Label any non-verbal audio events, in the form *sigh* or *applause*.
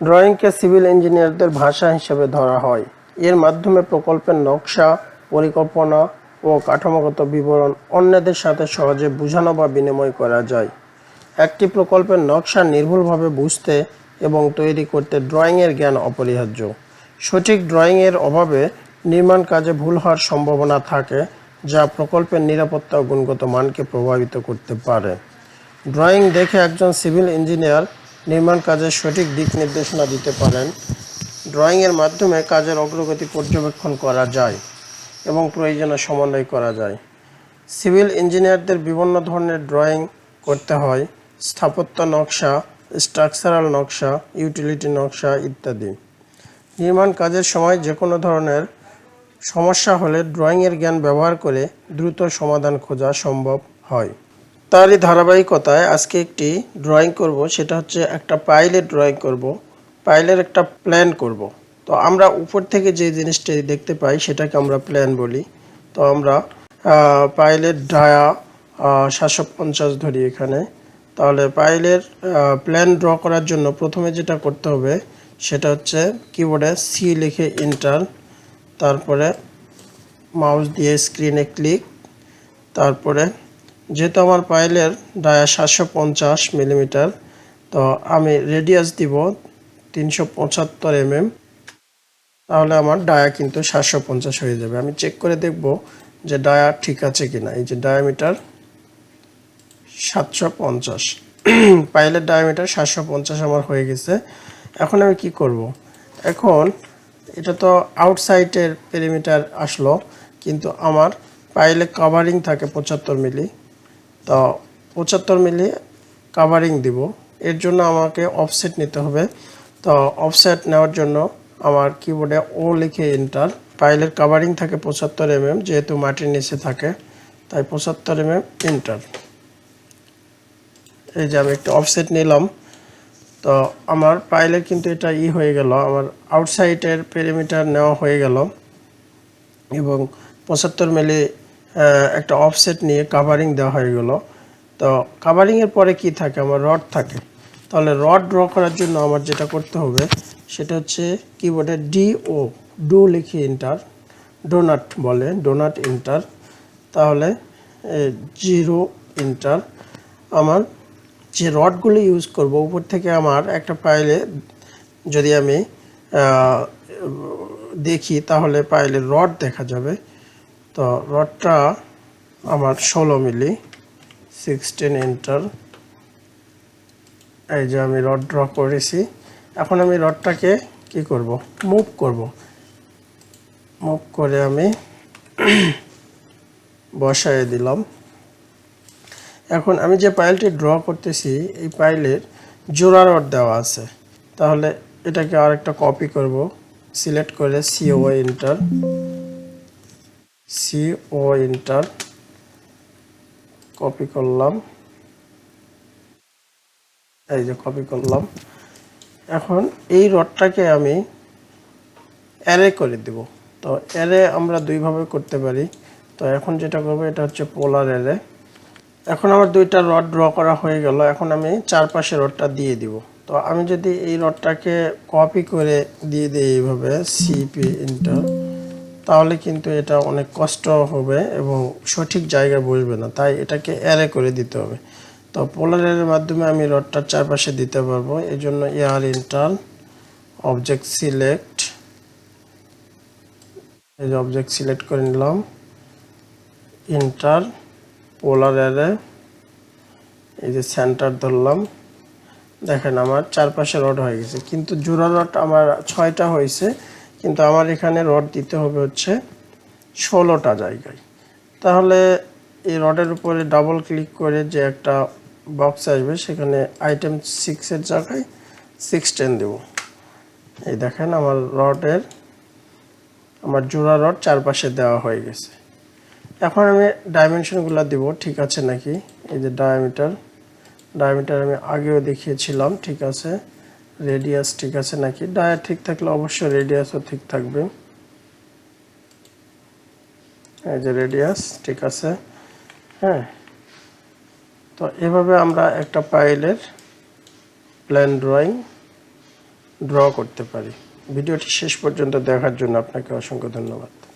ড্রয়িংকে civil ইঞ্জিনিয়ারদের ভাষা হিসেবে ধরা হয়। এর মাধ্যমে প্রকল্পের নকশা, পরিকল্পনা ও কাঠামোগত বিবরণ অন্যদের সাথে সহজে বোঝানো বা বিনিময় করা যায়। একটি প্রকল্পের নকশা নির্ভুলভাবে বুঝতে এবং তৈরি করতে ড্রয়িংয়ের জ্ঞান অপরিহার্য। সঠিক ড্রয়িংয়ের অভাবে নির্মাণ কাজে ভুল হওয়ার সম্ভাবনা থাকে, যা প্রকল্পের নিরাপত্তা ও গুণগত মানকে প্রভাবিত করতে পারে। ড্রয়িং দেখে একজন সিভিল ইঞ্জিনিয়ার নির্মাণ কাজের সঠিক দিক নির্দেশনা দিতে পারেন। ড্রয়িংয়ের মাধ্যমে কাজের অগ্রগতি পর্যবেক্ষণ করা যায় এবং প্রয়োজনে সমন্বয় করা যায়। সিভিল ইঞ্জিনিয়ারদের বিভিন্ন ধরনের ড্রয়িং করতে হয়। স্থাপত্য নকশা, স্ট্রাকচারাল নকশা, ইউটিলিটি নকশা ইত্যাদি। নির্মাণ কাজের সময় যে কোনো ধরনের সমস্যা হলে ড্রয়িংয়ের জ্ঞান ব্যবহার করে দ্রুত সমাধান খোঁজা সম্ভব হয়। তারই ধারাবাহিকতায় আজকে একটি ড্রয়িং করব, সেটা হচ্ছে একটা পাইলের ড্রয়িং করব পাইলের একটা প্ল্যান করব। তো আমরা উপর থেকে যে জিনিসটি দেখতে পাই, সেটাকে আমরা প্ল্যান বলি। তো আমরা পাইলের ডায়া সাতশো পঞ্চাশ ধরি এখানে। তাহলে পাইলের প্ল্যান ড্র করার জন্য প্রথমে যেটা করতে হবে, সেটা হচ্ছে কিবোর্ডে সি লিখে ইন্টার তারপরে মাউস দিয়ে স্ক্রিনে ক্লিক তারপরে যেহেতু আমার পাইলের ডায়া সাতশো পঞ্চাশ মিলিমিটার, তো আমি রেডিয়াস দিব তিনশো পঁচাত্তর এমএম। তাহলে আমার ডায়া কিন্তু সাতশো পঞ্চাশ হয়ে যাবে। আমি চেক করে দেখব যে ডায়া ঠিক আছে কিনা। এই যে ডায়ামিটার সাতশো পঞ্চাশ। পাইলের ডায়ামিটার সাতশো পঞ্চাশ আমার হয়ে গেছে। এখন আমি কি করব? এখন এটা তো আউটসাইডের পেরিমিটার আসলো, কিন্তু আমার পাইলে কাভারিং থাকে পঁচাত্তর মিলি। তো পঁচাত্তর মিলি কাভারিং দিব। এর জন্য আমাকে অফসেট নিতে হবে। তো অফসেট নেওয়ার জন্য আমার কিবোর্ডে ও লিখে এন্টার পাইলের কাভারিং থাকে পঁচাত্তর এমএম যেহেতু মাটির নিচে থাকে, তাই পঁচাত্তর এমএম এন্টার এই যে আমি একটা অফসেট নিলাম। তো আমার পাইলের কিন্তু এটা ই হয়ে গেল। আমার আউটসাইডের পেরিমিটার নেওয়া হয়ে গেল। এবং পঁচাত্তর মিলি একটা অফসেট নিয়ে কাভারিং দেওয়া হয়ে গেলো। তো কাভারিংয়ের পরে কি থাকে? আমার রড থাকে। তাহলে রড ড্র করার জন্য আমার যেটা করতে হবে, সেটা হচ্ছে কিবোর্ডে ডি ও ডো লিখে ইন্টার ডোনাট বলে ডোনাট ইন্টার তাহলে জিরো ইন্টার আমার যে রডগুলো ইউজ করব, উপর থেকে আমার একটা পাইলে যদি আমি দেখি, তাহলে পাইলে রড দেখা যাবে। তো রডটা আমার ষোলো মিলি সিক্সটিন ইন্টার এই যে আমি রড ড্র করেছি। এখন আমি রডটাকে কি করব? মুভ করব। মুভ করে আমি *clears throat* বসায় দিলাম। এখন আমি যে পাইলটি ড্র করতেছি, এই পাইলের জোড়া রড দেওয়া আছে। তাহলে এটাকে আরেকটা কপি করব। সিলেক্ট করে C O enter C O enter copy করলাম। এই যে কপি করলাম। এখন এই রডটাকে আমি অ্যারে করে দেব। তো অ্যারে আমরা দুইভাবে করতে পারি। তো এখন যেটা করব, এটা হচ্ছে পোলার অ্যারে এখন আমার দুইটা রড ড্র করা হয়ে গেল। এখন আমি চারপাশে রডটা দিয়ে দিব। তো আমি যদি এই রডটাকে কপি করে দিয়ে দিই এইভাবে সিপি ইন্টার তাহলে কিন্তু এটা অনেক কষ্ট হবে এবং সঠিক জায়গায় বসবে না। তাই এটাকে অ্যারে করে দিতে হবে। তো পোলার পোলারের মাধ্যমে আমি রডটার চারপাশে দিতে পারব। এই জন্য এয়ার ইন্টার অবজেক্ট সিলেক্ট এই যে অবজেক্ট সিলেক্ট করে নিলাম। ইন্টার পোলার অ্যারে এই যে সেন্টার ধরলাম। দেখেন আমার চারপাশে রড হয়ে গেছে। কিন্তু জোড়া রড আমার ছয়টা হয়েছে। কিন্তু আমার এখানে রড দিতে হবে হচ্ছে ষোলোটা জায়গায়। তাহলে এই রডের উপরে ডাবল ক্লিক করে যে একটা বক্স আসবে, সেখানে আইটেম সিক্সের জায়গায় সিক্স টেন দেবো। এই দেখেন আমার রডের, আমার জোড়া রড চারপাশে দেওয়া হয়ে গেছে। এখন আমি ডাইমেনশনগুলো দিব, ঠিক আছে নাকি? এই যে ডায়ামিটার ডায়ামিটার আমি আগেও দেখিয়েছিলাম, ঠিক আছে? রেডিয়াস ঠিক আছে নাকি? ডায়া ঠিক থাকলে অবশ্যই রেডিয়াসও ঠিক থাকবে। এই যে রেডিয়াস, ঠিক আছে। হ্যাঁ। তো এভাবে আমরা একটা পাইলের প্ল্যান ড্রয়িং ড্র করতে পারি। ভিডিওটি শেষ পর্যন্ত দেখার জন্য আপনাকে অসংখ্য ধন্যবাদ।